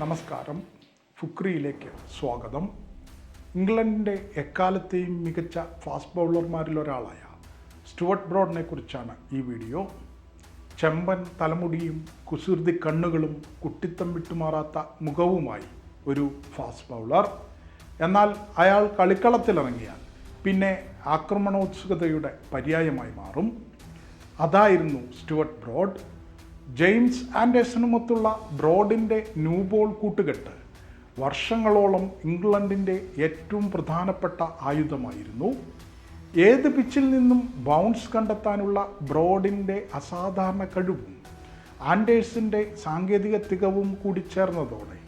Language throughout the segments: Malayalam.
നമസ്കാരം. ഫുക്രിയിലേക്ക് സ്വാഗതം. ഇംഗ്ലണ്ടിന്റെ എക്കാലത്തെയും മികച്ച ഫാസ്റ്റ് ബൗളർമാരിൽ ഒരാളായ സ്റ്റുവർട്ട് ബ്രോഡിനെ കുറിച്ചാണ് ഈ വീഡിയോ. ചെമ്പൻ തലമുടിയും കുസൃതി കണ്ണുകളും കുട്ടിത്തം വിട്ടുമാറാത്ത മുഖവുമായി ഒരു ഫാസ്റ്റ് ബൗളർ എന്നാൽ അയാൾ കളിക്കളത്തിലിറങ്ങിയാൽ പിന്നെ ആക്രമണോത്സുകതയുടെ പര്യായമായി മാറും. അതായിരുന്നു സ്റ്റുവർട്ട് ബ്രോഡ്. ജെയിംസ് ആൻഡേഴ്സണുമൊത്തുള്ള ബ്രോഡിന്റെ ന്യൂബോൾ കൂട്ടുകെട്ട് വർഷങ്ങളോളം ഇംഗ്ലണ്ടിന്റെ ഏറ്റവും പ്രധാനപ്പെട്ട ആയുധമായിരുന്നു. ഏത് പിച്ചിൽ നിന്നും ബൗൺസ് കണ്ടെത്താനുള്ള ബ്രോഡിന്റെ അസാധാരണ കഴിവും ആൻഡേഴ്സിന്റെ സാങ്കേതിക തികവും കൂടി ചേർന്നതോടെ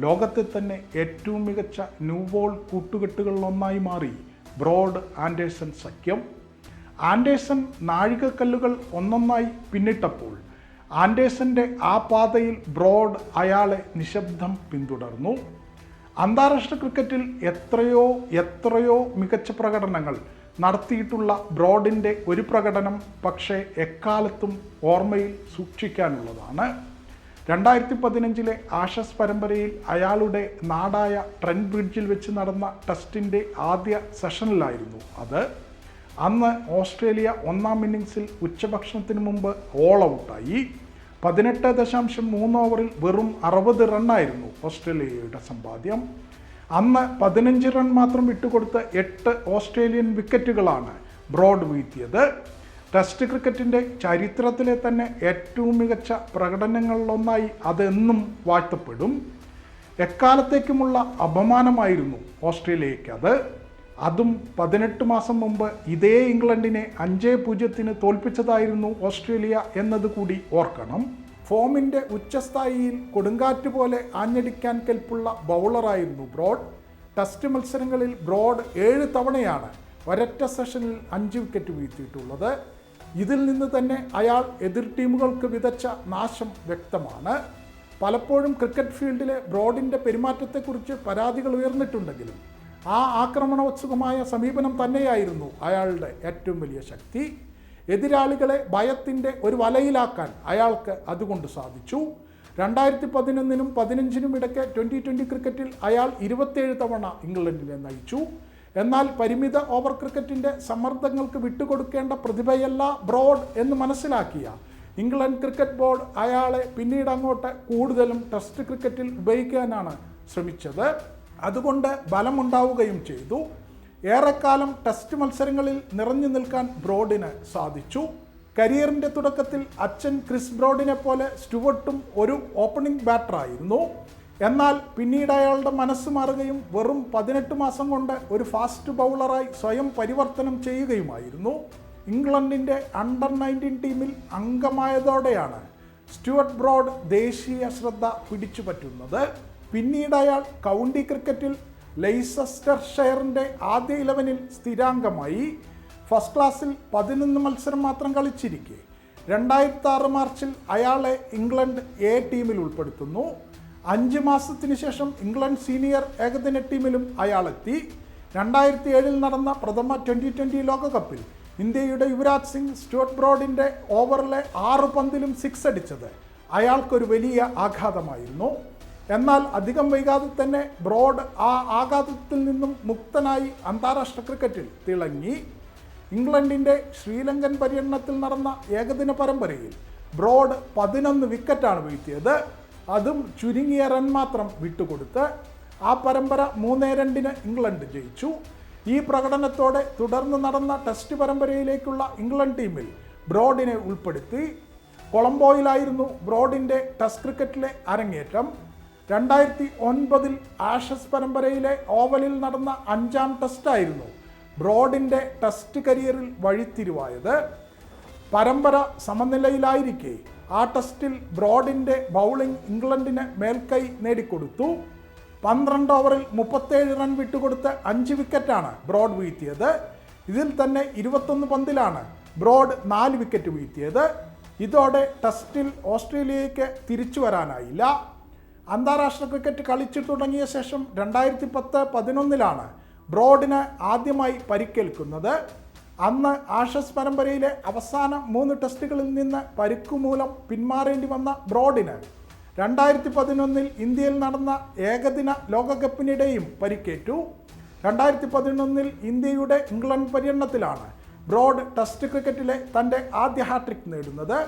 ലോകത്തെ തന്നെ ഏറ്റവും മികച്ച ന്യൂബോൾ കൂട്ടുകെട്ടുകളിലൊന്നായി മാറി ബ്രോഡ് ആൻഡേഴ്സൺ സഖ്യം. ആൻഡേഴ്സൺ നാഴികക്കല്ലുകൾ ഒന്നൊന്നായി പിന്നിട്ടപ്പോൾ ആൻഡേഴ്സന്റെ ആ പാതയിൽ ബ്രോഡ് അയാളെ നിശബ്ദം പിന്തുടർന്നു. അന്താരാഷ്ട്ര ക്രിക്കറ്റിൽ എത്രയോ എത്രയോ മികച്ച പ്രകടനങ്ങൾ നടത്തിയിട്ടുള്ള ബ്രോഡിന്റെ ഒരു പ്രകടനം പക്ഷേ എക്കാലത്തും ഓർമ്മയിൽ സൂക്ഷിക്കാനുള്ളതാണ്. രണ്ടായിരത്തി പതിനഞ്ചിലെ ആഷസ് പരമ്പരയിൽ അയാളുടെ നാടായ ട്രെൻഡ് ബ്രിഡ്ജിൽ വെച്ച് നടന്ന ടെസ്റ്റിന്റെ ആദ്യ സെഷനിലായിരുന്നു അത്. അന്ന് ഓസ്ട്രേലിയ ഒന്നാം ഇന്നിങ്സിൽ ഉച്ചഭക്ഷണത്തിന് മുമ്പ് ഓൾ ഔട്ടായി പതിനെട്ട് ദശാംശം മൂന്ന് ഓവറിൽ വെറും അറുപത് റണ്ണായിരുന്നു ഓസ്ട്രേലിയയുടെ സമ്പാദ്യം. അന്ന് പതിനഞ്ച് റൺ മാത്രം വിട്ടുകൊടുത്ത എട്ട് ഓസ്ട്രേലിയൻ വിക്കറ്റുകളാണ് ബ്രോഡ് വീഴ്ത്തിയത്. ടെസ്റ്റ് ക്രിക്കറ്റിന്റെ ചരിത്രത്തിലെ തന്നെ ഏറ്റവും മികച്ച പ്രകടനങ്ങളിലൊന്നായി അതെന്നും വാഴ്ത്തപ്പെടും. എക്കാലത്തേക്കുമുള്ള അപമാനമായിരുന്നു ഓസ്ട്രേലിയയ്ക്ക് അത് പതിനെട്ട് മാസം മുമ്പ് ഇതേ ഇംഗ്ലണ്ടിനെ അഞ്ച് പൂജ്യത്തിന് തോൽപ്പിച്ചതായിരുന്നു ഓസ്ട്രേലിയ എന്നത് കൂടി ഓർക്കണം. ഫോമിന്റെ ഉച്ചസ്ഥായിയിൽ കൊടുങ്കാറ്റ് പോലെ ആഞ്ഞടിക്കാൻ കെൽപ്പുള്ള ബൗളറായിരുന്നു ബ്രോഡ്. ടെസ്റ്റ് മത്സരങ്ങളിൽ ബ്രോഡ് ഏഴ് തവണയാണ് ഒരൊറ്റ സെഷനിൽ അഞ്ച് വിക്കറ്റ് വീഴ്ത്തിയിട്ടുള്ളത്. ഇതിൽ നിന്ന് തന്നെ അയാൾ എതിർ ടീമുകൾക്ക് വിതച്ച നാശം വ്യക്തമാണ്. പലപ്പോഴും ക്രിക്കറ്റ് ഫീൽഡിലെ ബ്രോഡിന്റെ പെരുമാറ്റത്തെക്കുറിച്ച് പരാതികൾ ഉയർന്നിട്ടുണ്ടെങ്കിലും ആ ആക്രമണോത്സുകമായ സമീപനം തന്നെയായിരുന്നു അയാളുടെ ഏറ്റവും വലിയ ശക്തി. എതിരാളികളെ ഭയത്തിന്റെ ഒരു വലയിലാക്കാൻ അയാൾക്ക് അതുകൊണ്ട് സാധിച്ചു. രണ്ടായിരത്തി പതിനൊന്നിനും പതിനഞ്ചിനും ഇടയ്ക്ക് ട്വന്റി ട്വന്റി ക്രിക്കറ്റിൽ അയാൾ ഇരുപത്തേഴ് തവണ ഇംഗ്ലണ്ടിനെ നയിച്ചു. എന്നാൽ പരിമിത ഓവർ ക്രിക്കറ്റിന്റെ സമ്മർദ്ദങ്ങൾക്ക് വിട്ടുകൊടുക്കേണ്ട പ്രതിഭയല്ല ബ്രോഡ് എന്ന് മനസ്സിലാക്കിയ ഇംഗ്ലണ്ട് ക്രിക്കറ്റ് ബോർഡ് അയാളെ പിന്നീട് അങ്ങോട്ട് കൂടുതലും ടെസ്റ്റ് ക്രിക്കറ്റിൽ ഉപയോഗിക്കാനാണ് ശ്രമിച്ചത്. അതുകൊണ്ട് ബലമുണ്ടാവുകയും ചെയ്തു. ഏറെക്കാലം ടെസ്റ്റ് മത്സരങ്ങളിൽ നിറഞ്ഞു നിൽക്കാൻ ബ്രോഡിന് സാധിച്ചു. കരിയറിന്റെ തുടക്കത്തിൽ അച്ഛൻ ക്രിസ് ബ്രോഡിനെ പോലെ സ്റ്റുവർട്ടും ഒരു ഓപ്പണിംഗ് ബാറ്ററായിരുന്നു. എന്നാൽ പിന്നീട് അയാളുടെ മനസ്സ് മാറുകയും വെറും പതിനെട്ട് മാസം കൊണ്ട് ഒരു ഫാസ്റ്റ് ബൗളറായി സ്വയം പരിവർത്തനം ചെയ്യുകയുമായിരുന്നു. ഇംഗ്ലണ്ടിന്റെ അണ്ടർ നയന്റീൻ ടീമിൽ അംഗമായതോടെയാണ് സ്റ്റുവർട്ട് ബ്രോഡ് ദേശീയ ശ്രദ്ധ പിടിച്ചുപറ്റുന്നത്. പിന്നീട് അയാൾ കൗണ്ടി ക്രിക്കറ്റിൽ ലെയ്സസ്റ്റർ ഷെയറിന്റെ ആദ്യ ഇലവനിൽ സ്ഥിരാംഗമായി. ഫസ്റ്റ് ക്ലാസ്സിൽ പതിനൊന്ന് മത്സരം മാത്രം കളിച്ചിരിക്കെ. രണ്ടായിരത്തി ആറ് മാർച്ചിൽ അയാളെ ഇംഗ്ലണ്ട് എ ടീമിൽ ഉൾപ്പെടുത്തുന്നു. അഞ്ച് മാസത്തിന് ശേഷം ഇംഗ്ലണ്ട് സീനിയർ ഏകദിന ടീമിലും അയാളെത്തി. രണ്ടായിരത്തി ഏഴിൽ നടന്ന പ്രഥമ ട്വന്റി ട്വന്റി ലോകകപ്പിൽ ഇന്ത്യയുടെ യുവരാജ് സിംഗ് സ്റ്റുവർട്ട് ബ്രോഡിന്റെ ഓവറിലെ ആറ് പന്തിലും സിക്സ് അടിച്ചത്. അയാൾക്കൊരു വലിയ ആഘാതമായിരുന്നു. എന്നാൽ അധികം വൈകാതെ തന്നെ ബ്രോഡ് ആ ആഘാതത്തിൽ നിന്നും മുക്തനായി അന്താരാഷ്ട്ര ക്രിക്കറ്റിൽ തിളങ്ങി. ഇംഗ്ലണ്ടിന്റെ ശ്രീലങ്കൻ പര്യടനത്തിൽ നടന്ന ഏകദിന പരമ്പരയിൽ ബ്രോഡ് പതിനൊന്ന് വിക്കറ്റാണ് വീഴ്ത്തിയത്. അതും ചുരുങ്ങിയ റൺ മാത്രം വിട്ടുകൊടുത്ത് ആ പരമ്പര മൂന്നേ രണ്ടിന് ഇംഗ്ലണ്ട് ജയിച്ചു. ഈ പ്രകടനത്തോടെ തുടർന്ന് നടന്ന ടെസ്റ്റ് പരമ്പരയിലേക്കുള്ള ഇംഗ്ലണ്ട് ടീമിൽ ബ്രോഡിനെ ഉൾപ്പെടുത്തി. കൊളംബോയിലായിരുന്നു ബ്രോഡിന്റെ ടെസ്റ്റ് ക്രിക്കറ്റിലെ അരങ്ങേറ്റം. രണ്ടായിരത്തി ഒൻപതിൽ ആഷസ് പരമ്പരയിലെ ഓവലിൽ നടന്ന അഞ്ചാം ടെസ്റ്റായിരുന്നു ബ്രോഡിന്റെ ടെസ്റ്റ് കരിയറിൽ വഴിത്തിരിവായത്. പരമ്പര സമനിലയിലായിരിക്കെ. ആ ടെസ്റ്റിൽ ബ്രോഡിന്റെ ബൗളിംഗ് ഇംഗ്ലണ്ടിന് മേൽക്കൈ നേടിക്കൊടുത്തു. പന്ത്രണ്ട് ഓവറിൽ മുപ്പത്തേഴ് റൺ വിട്ടുകൊടുത്ത് അഞ്ച് വിക്കറ്റാണ് ബ്രോഡ് വീഴ്ത്തിയത്. ഇതിൽ തന്നെ ഇരുപത്തൊന്ന് പന്തിലാണ് ബ്രോഡ് നാല് വിക്കറ്റ് വീഴ്ത്തിയത്. ഇതോടെ ടെസ്റ്റിൽ ഓസ്ട്രേലിയയ്ക്ക് തിരിച്ചു വരാനായില്ല. അന്താരാഷ്ട്ര ക്രിക്കറ്റ് കളിച്ചു തുടങ്ങിയ ശേഷം രണ്ടായിരത്തി പത്ത് പതിനൊന്നിലാണ് ബ്രോഡിന് ആദ്യമായി പരിക്കേൽക്കുന്നത്. അന്ന് ആഷസ് പരമ്പരയിലെ അവസാന മൂന്ന് ടെസ്റ്റുകളിൽ നിന്ന് പരിക്കുമൂലം പിന്മാറേണ്ടി വന്ന ബ്രോഡിന് രണ്ടായിരത്തി പതിനൊന്നിൽ ഇന്ത്യയിൽ നടന്ന ഏകദിന ലോകകപ്പിനിടെയും പരിക്കേറ്റു. രണ്ടായിരത്തി പതിനൊന്നിൽ ഇന്ത്യയുടെ ഇംഗ്ലണ്ട് പര്യടനത്തിലാണ് ബ്രോഡ് ടെസ്റ്റ് ക്രിക്കറ്റിലെ തന്റെ ആദ്യ ഹാട്രിക് നേടുന്നത്.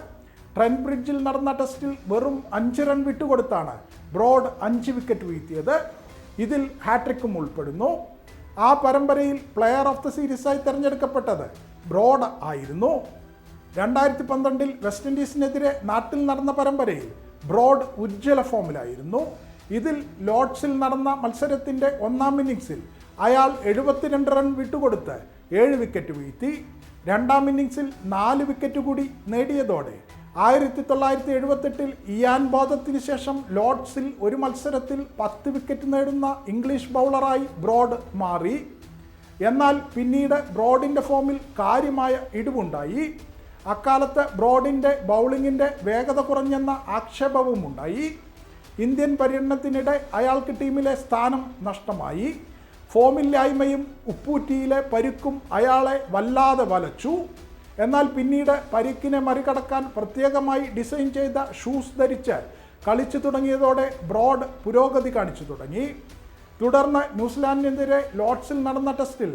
ട്രെൻഡ് ബ്രിഡ്ജിൽ നടന്ന ടെസ്റ്റിൽ വെറും അഞ്ച് റൺ വിട്ടുകൊടുത്താണ് ബ്രോഡ് അഞ്ച് വിക്കറ്റ് വീഴ്ത്തിയത്. ഇതിൽ ഹാട്രിക്കും ഉൾപ്പെടുന്നു. ആ പരമ്പരയിൽ പ്ലെയർ ഓഫ് ദ സീരീസായി തിരഞ്ഞെടുക്കപ്പെട്ടത് ബ്രോഡ് ആയിരുന്നു. രണ്ടായിരത്തി പന്ത്രണ്ടിൽ വെസ്റ്റ് ഇൻഡീസിനെതിരെ നാട്ടിൽ നടന്ന പരമ്പരയിൽ ബ്രോഡ് ഉജ്ജ്വല ഫോമിലായിരുന്നു. ഇതിൽ ലോഡ്സിൽ നടന്ന മത്സരത്തിന്റെ ഒന്നാം ഇന്നിങ്സിൽ അയാൾ എഴുപത്തിരണ്ട് റൺ വിട്ടുകൊടുത്ത് ഏഴ് വിക്കറ്റ് വീഴ്ത്തി. രണ്ടാം ഇന്നിങ്സിൽ നാല് വിക്കറ്റ് കൂടി നേടിയതോടെ ആയിരത്തി തൊള്ളായിരത്തി എഴുപത്തെട്ടിൽ ഇയാൻ ബോധത്തിന് ശേഷം ലോർഡ്സിൽ ഒരു മത്സരത്തിൽ പത്ത് വിക്കറ്റ് നേടുന്ന ഇംഗ്ലീഷ് ബൗളറായി ബ്രോഡ് മാറി. എന്നാൽ പിന്നീട് ബ്രോഡിന്റെ ഫോമിൽ കാര്യമായ ഇടിവുണ്ടായി. അക്കാലത്ത് ബ്രോഡിന്റെ ബൗളിങ്ങിന്റെ വേഗത കുറഞ്ഞെന്ന ആക്ഷേപവും ഉണ്ടായി ഇന്ത്യൻ പര്യടനത്തിനിടെ അയാൾക്ക് ടീമിലെ സ്ഥാനം നഷ്ടമായി. ഫോമില്ലായ്മയും ഉപ്പൂറ്റിയിലെ പരുക്കും അയാളെ വല്ലാതെ വലച്ചു. എന്നാൽ പിന്നീട് പരിക്കിനെ മറികടക്കാൻ പ്രത്യേകമായി ഡിസൈൻ ചെയ്ത ഷൂസ് ധരിച്ച് കളിച്ചു തുടങ്ങിയതോടെ ബ്രോഡ് പുരോഗതി കാണിച്ചു തുടങ്ങി. തുടർന്ന് ന്യൂസിലാൻഡിനെതിരെ ലോർഡ്സിൽ നടന്ന ടെസ്റ്റിൽ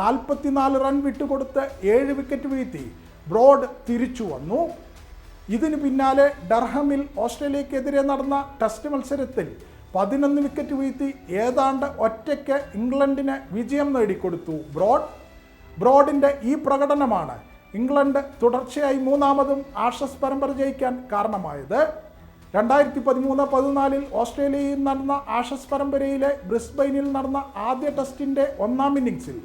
നാൽപ്പത്തിനാല് റൺ വിട്ടുകൊടുത്ത് ഏഴ് വിക്കറ്റ് വീഴ്ത്തി ബ്രോഡ് തിരിച്ചു വന്നു. ഇതിനു പിന്നാലെ ഡർഹമിൽ ഓസ്ട്രേലിയക്കെതിരെ നടന്ന ടെസ്റ്റ് മത്സരത്തിൽ പതിനൊന്ന് വിക്കറ്റ് വീഴ്ത്തി ഏതാണ്ട് ഒറ്റയ്ക്ക് ഇംഗ്ലണ്ടിന് വിജയം നേടിക്കൊടുത്തു ബ്രോഡ്. ബ്രോഡിന്റെ ഈ പ്രകടനമാണ് ഇംഗ്ലണ്ട് തുടർച്ചയായി മൂന്നാമതും ആഷസ് പരമ്പര ജയിക്കാൻ കാരണമായത്. രണ്ടായിരത്തി പതിമൂന്ന് പതിനാലിൽ ഓസ്ട്രേലിയയിൽ നടന്ന ആഷസ് പരമ്പരയിലെ ബ്രിസ്ബൈനിൽ നടന്ന ആദ്യ ടെസ്റ്റിന്റെ ഒന്നാം ഇന്നിങ്സിൽ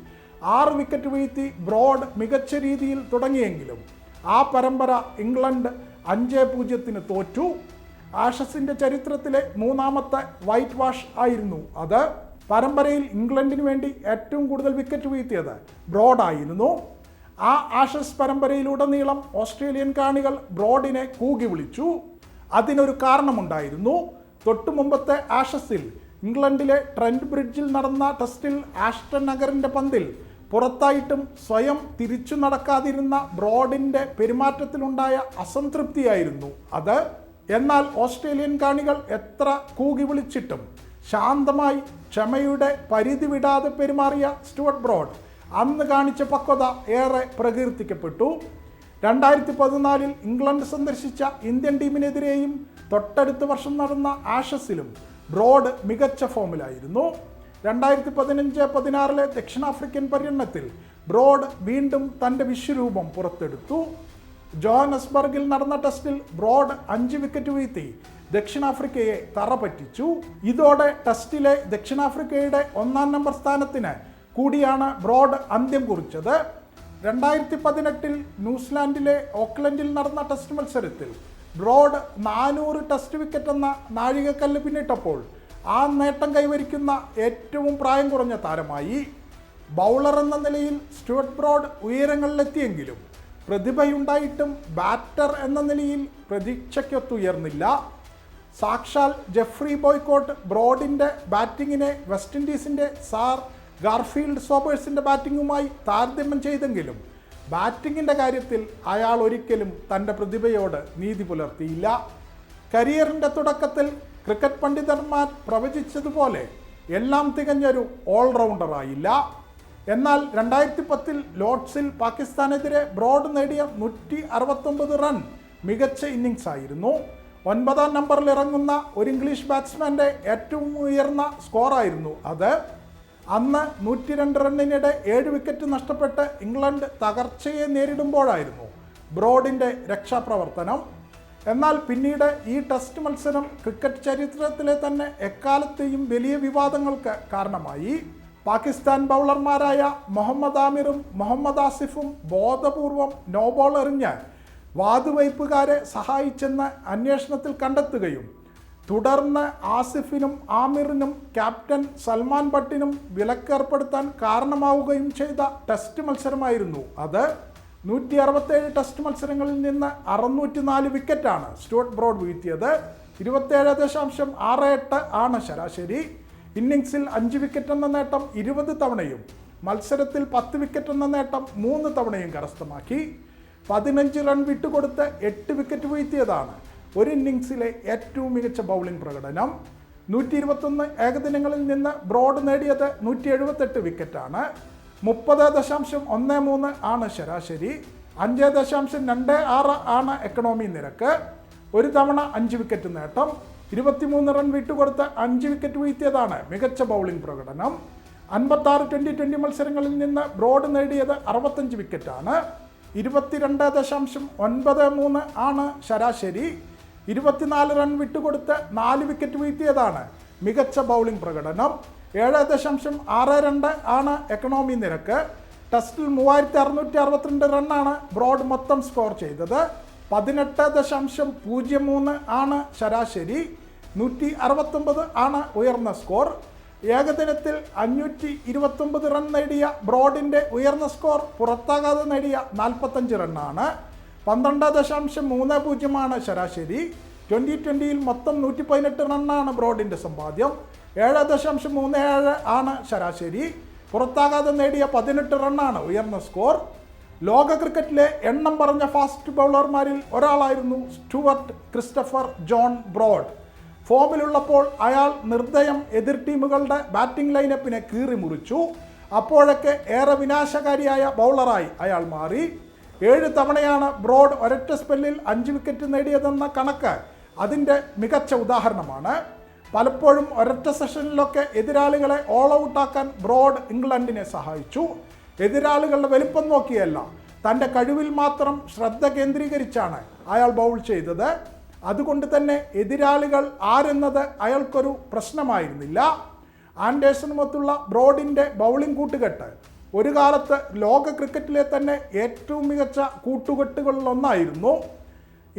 ആറ് വിക്കറ്റ് വീഴ്ത്തി ബ്രോഡ് മികച്ച രീതിയിൽ തുടങ്ങിയെങ്കിലും ആ പരമ്പര ഇംഗ്ലണ്ട് അഞ്ച് പൂജ്യത്തിന് തോറ്റു. ആഷസിന്റെ ചരിത്രത്തിലെ മൂന്നാമത്തെ വൈറ്റ് വാഷ് ആയിരുന്നു അത്. പരമ്പരയിൽ ഇംഗ്ലണ്ടിന് വേണ്ടി ഏറ്റവും കൂടുതൽ വിക്കറ്റ് വീഴ്ത്തിയത് ബ്രോഡായിരുന്നു. ആ ആഷസ് പരമ്പരയിലുടനീളം ഓസ്ട്രേലിയൻ കാണികൾ ബ്രോഡിനെ കൂകി വിളിച്ചു. അതിനൊരു കാരണമുണ്ടായിരുന്നു. തൊട്ടു മുമ്പത്തെ ആഷസിൽ ഇംഗ്ലണ്ടിലെ ട്രെൻഡ് ബ്രിഡ്ജിൽ നടന്ന ടെസ്റ്റിൽ ആഷ്ടൺ നഗറിന്റെ പന്തിൽ പുറത്തായിട്ടും സ്വയം തിരിച്ചു നടക്കാതിരുന്ന ബ്രോഡിന്റെ പെരുമാറ്റത്തിലുണ്ടായ അസംതൃപ്തിയായിരുന്നു അത്. എന്നാൽ ഓസ്ട്രേലിയൻ കാണികൾ എത്ര കൂകി വിളിച്ചിട്ടും ശാന്തമായി ക്ഷമയുടെ പരിധി വിടാതെ പെരുമാറിയ സ്റ്റുവർട്ട് ബ്രോഡ് അന്ന് കാണിച്ച പക്വത ഏറെ പ്രകീർത്തിക്കപ്പെട്ടു. രണ്ടായിരത്തി പതിനാലിൽ ഇംഗ്ലണ്ട് സന്ദർശിച്ച ഇന്ത്യൻ ടീമിനെതിരെയും തൊട്ടടുത്ത വർഷം നടന്ന ആഷസിലും ബ്രോഡ് മികച്ച ഫോമിലായിരുന്നു. രണ്ടായിരത്തി പതിനഞ്ച് പതിനാറിലെ ദക്ഷിണാഫ്രിക്കൻ പര്യടനത്തിൽ ബ്രോഡ് വീണ്ടും തന്റെ വിശ്വരൂപം പുറത്തെടുത്തു. ജോഹനസ്ബർഗിൽ നടന്ന ടെസ്റ്റിൽ ബ്രോഡ് അഞ്ച് വിക്കറ്റ് വീഴ്ത്തി ദക്ഷിണാഫ്രിക്കയെ തറ പറ്റിച്ചു ഇതോടെ ടെസ്റ്റിലെ ദക്ഷിണാഫ്രിക്കയുടെ ഒന്നാം നമ്പർ സ്ഥാനത്തിന് കൂടിയാണ് ബ്രോഡ് അന്ത്യം കുറിച്ചത്. രണ്ടായിരത്തി പതിനെട്ടിൽ ന്യൂസിലാൻഡിലെ ഓക്ലൻഡിൽ നടന്ന ടെസ്റ്റ് മത്സരത്തിൽ ബ്രോഡ് നാനൂറ് ടെസ്റ്റ് വിക്കറ്റ് എന്ന നാഴികക്കല്ല് പിന്നിട്ടപ്പോൾ ആ നേട്ടം കൈവരിക്കുന്ന ഏറ്റവും പ്രായം കുറഞ്ഞ താരമായി. ബൗളർ എന്ന നിലയിൽ സ്റ്റുവർട്ട് ബ്രോഡ് ഉയരങ്ങളിലെത്തിയെങ്കിലും പ്രതിഭയുണ്ടായിട്ടും ബാറ്റർ എന്ന നിലയിൽ പ്രതീക്ഷയ്ക്കൊത്തുയർന്നില്ല. സാക്ഷാൽ ജെഫ്രി ബോയ്ക്കോട്ട് ബ്രോഡിന്റെ ബാറ്റിങ്ങിനെ വെസ്റ്റ് ഇൻഡീസിന്റെ സാർ ഗാർഫീൽഡ് സോബേഴ്സിന്റെ ബാറ്റിങ്ങുമായി താരതമ്യം ചെയ്തെങ്കിലും ബാറ്റിങ്ങിന്റെ കാര്യത്തിൽ അയാൾ ഒരിക്കലും തന്റെ പ്രതിഭയോട് നീതി പുലർത്തിയില്ല. കരിയറിന്റെ തുടക്കത്തിൽ ക്രിക്കറ്റ് പണ്ഡിതന്മാർ പ്രവചിച്ചതുപോലെ എല്ലാം തികഞ്ഞൊരു ഓൾറൗണ്ടറായില്ല എന്നാൽ രണ്ടായിരത്തി പത്തിൽ ലോർഡ്സിൽ പാകിസ്ഥാനെതിരെ ബ്രോഡ് നേടിയ നൂറ്റി അറുപത്തൊമ്പത് റൺ മികച്ച ഇന്നിങ്സ് ആയിരുന്നു. ഒൻപതാം നമ്പറിൽ ഇറങ്ങുന്ന ഒരു ഇംഗ്ലീഷ് ബാറ്റ്സ്മാന്റെ ഏറ്റവും ഉയർന്ന സ്കോറായിരുന്നു അത്. അന്ന് നൂറ്റി രണ്ട് റണ്ണിനിടെ ഏഴ് വിക്കറ്റ് നഷ്ടപ്പെട്ട് ഇംഗ്ലണ്ട് തകർച്ചയെ നേരിടുമ്പോഴായിരുന്നു ബ്രോഡിന്റെ രക്ഷാപ്രവർത്തനം. എന്നാൽ പിന്നീട് ഈ ടെസ്റ്റ് മത്സരം ക്രിക്കറ്റ് ചരിത്രത്തിലെ തന്നെ എക്കാലത്തെയും വലിയ വിവാദങ്ങൾക്ക് കാരണമായി. പാകിസ്ഥാൻ ബൗളർമാരായ മുഹമ്മദ് ആമിറും മുഹമ്മദ് ആസിഫും ബോധപൂർവം നോബോൾ എറിഞ്ഞ് വാതുവയ്പ്പുകാരെ സഹായിച്ചെന്ന് അന്വേഷണത്തിൽ കണ്ടെത്തുകയും തുടർന്ന് ആസിഫിനും ആമിറിനും ക്യാപ്റ്റൻ സൽമാൻ ഭട്ടിനും വിലക്കേർപ്പെടുത്താൻ കാരണമാവുകയും ചെയ്ത ടെസ്റ്റ് മത്സരമായിരുന്നു അത്. നൂറ്റി അറുപത്തേഴ് ടെസ്റ്റ് മത്സരങ്ങളിൽ നിന്ന് അറുന്നൂറ്റി നാല് വിക്കറ്റാണ് സ്റ്റുവർട്ട് ബ്രോഡ് വീഴ്ത്തിയത്. ഇരുപത്തേഴ് ദശാംശം ആറ് എട്ട് ആണ് ശരാശരി. ഇന്നിങ്സിൽ അഞ്ച് വിക്കറ്റ് എന്ന നേട്ടം ഇരുപത് തവണയും മത്സരത്തിൽ പത്ത് വിക്കറ്റ് എന്ന നേട്ടം മൂന്ന് തവണയും കരസ്ഥമാക്കി. പതിനഞ്ച് റൺ വിട്ടുകൊടുത്ത് എട്ട് വിക്കറ്റ് വീഴ്ത്തിയതാണ്. ഒരു ഇന്നിങ്സിലെ ഏറ്റവും മികച്ച ബൗളിംഗ് പ്രകടനം. നൂറ്റി ഇരുപത്തൊന്ന് ഏകദിനങ്ങളിൽ നിന്ന് ബ്രോഡ് നേടിയത് നൂറ്റി എഴുപത്തെട്ട് വിക്കറ്റാണ്. മുപ്പത് ദശാംശം ഒന്ന് മൂന്ന് ആണ് ശരാശരി. അഞ്ച് ദശാംശം രണ്ട് ആറ് ആണ് എക്കണോമി നിരക്ക്. ഒരു തവണ അഞ്ച് വിക്കറ്റ് നേട്ടം. ഇരുപത്തിമൂന്ന് റൺ വിട്ടുകൊടുത്ത് അഞ്ച് വിക്കറ്റ് വീഴ്ത്തിയതാണ് മികച്ച ബൗളിംഗ് പ്രകടനം. അൻപത്താറ് ട്വന്റി ട്വന്റി മത്സരങ്ങളിൽ നിന്ന് ബ്രോഡ് നേടിയത് അറുപത്തഞ്ച് വിക്കറ്റാണ് ഇരുപത്തിരണ്ട് ദശാംശം ഒൻപത് മൂന്ന് ആണ് ശരാശരി. ഇരുപത്തിനാല് റൺ വിട്ടുകൊടുത്ത് നാല് വിക്കറ്റ് വീഴ്ത്തിയതാണ് മികച്ച ബൗളിംഗ് പ്രകടനം. ഏഴ് ദശാംശം ആറ് രണ്ട് ആണ് എക്കണോമി നിരക്ക്. ടെസ്റ്റിൽ മൂവായിരത്തി അറുന്നൂറ്റി അറുപത്തിരണ്ട് റണ്ണാണ് ബ്രോഡ് മൊത്തം സ്കോർ ചെയ്തത്. പതിനെട്ട് ദശാംശം പൂജ്യം മൂന്ന് ആണ് ശരാശരി. നൂറ്റി അറുപത്തൊമ്പത് ആണ് ഉയർന്ന സ്കോർ ഏകദിനത്തിൽ അഞ്ഞൂറ്റി ഇരുപത്തൊമ്പത് റൺ നേടിയ ബ്രോഡിന്റെ ഉയർന്ന സ്കോർ പുറത്താകാതെ നേടിയ നാൽപ്പത്തഞ്ച് റണ്ണാണ് പന്ത്രണ്ട് ദശാംശം മൂന്ന് പൂജ്യമാണ് ശരാശരി. ട്വന്റി ട്വന്റിയിൽ മൊത്തം നൂറ്റി പതിനെട്ട് റണ്ണാണ് ബ്രോഡിന്റെ സമ്പാദ്യം. ഏഴ് ദശാംശം മൂന്ന് ഏഴ് ആണ് ശരാശരി. പുറത്താകാതെ നേടിയ പതിനെട്ട് റണ്ണാണ് ഉയർന്ന സ്കോർ. ലോക ക്രിക്കറ്റിലെ എണ്ണം പറഞ്ഞ ഫാസ്റ്റ് ബൗളർമാരിൽ ഒരാളായിരുന്നു സ്റ്റുവർട്ട് ക്രിസ്റ്റഫർ ജോൺ ബ്രോഡ്. ഫോമിലുള്ളപ്പോൾ അയാൾ നിർദ്ദയം എതിർ ടീമുകളുടെ ബാറ്റിംഗ് ലൈനപ്പിനെ കീറി മുറിച്ചു അപ്പോഴൊക്കെ ഏറെ വിനാശകാരിയായ ബൗളറായി അയാൾ മാറി. ഏഴ് തവണയാണ് ബ്രോഡ് ഒരൊറ്റ സ്പെല്ലിൽ അഞ്ച് വിക്കറ്റ് നേടിയതെന്ന കണക്ക് അതിന്റെ മികച്ച ഉദാഹരണമാണ്. പലപ്പോഴും ഒരൊറ്റ സെഷനിലൊക്കെ എതിരാളികളെ ഓൾ ഔട്ടാക്കാൻ ബ്രോഡ് ഇംഗ്ലണ്ടിനെ സഹായിച്ചു. എതിരാളികളുടെ വലിപ്പം നോക്കിയല്ല തന്റെ കഴിവിൽ മാത്രം ശ്രദ്ധ കേന്ദ്രീകരിച്ചാണ് അയാൾ ബൗൾ ചെയ്തത്. അതുകൊണ്ട് തന്നെ എതിരാളികൾ ആരെന്നത് അയാൾക്കൊരു പ്രശ്നമായിരുന്നില്ല. ആൻഡേഴ്സണുമൊത്തുള്ള ബ്രോഡിന്റെ ബൗളിംഗ് കൂട്ടുകെട്ട് ഒരു കാലത്ത് ലോക ക്രിക്കറ്റിലെ തന്നെ ഏറ്റവും മികച്ച കൂട്ടുകെട്ടുകളിലൊന്നായിരുന്നു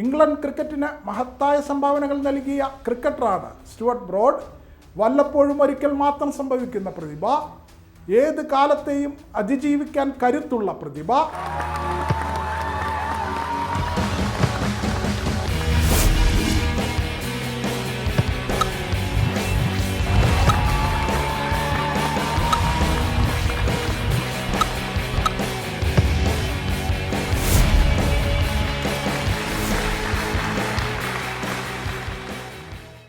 ഇംഗ്ലണ്ട് ക്രിക്കറ്റിന് മഹത്തായ സംഭാവനകൾ നൽകിയ ക്രിക്കറ്ററാണ് സ്റ്റുവർട്ട് ബ്രോഡ്. വല്ലപ്പോഴും ഒരിക്കൽ മാത്രം സംഭവിക്കുന്ന പ്രതിഭ. ഏത് കാലത്തെയും അതിജീവിക്കാൻ കരുത്തുള്ള പ്രതിഭ.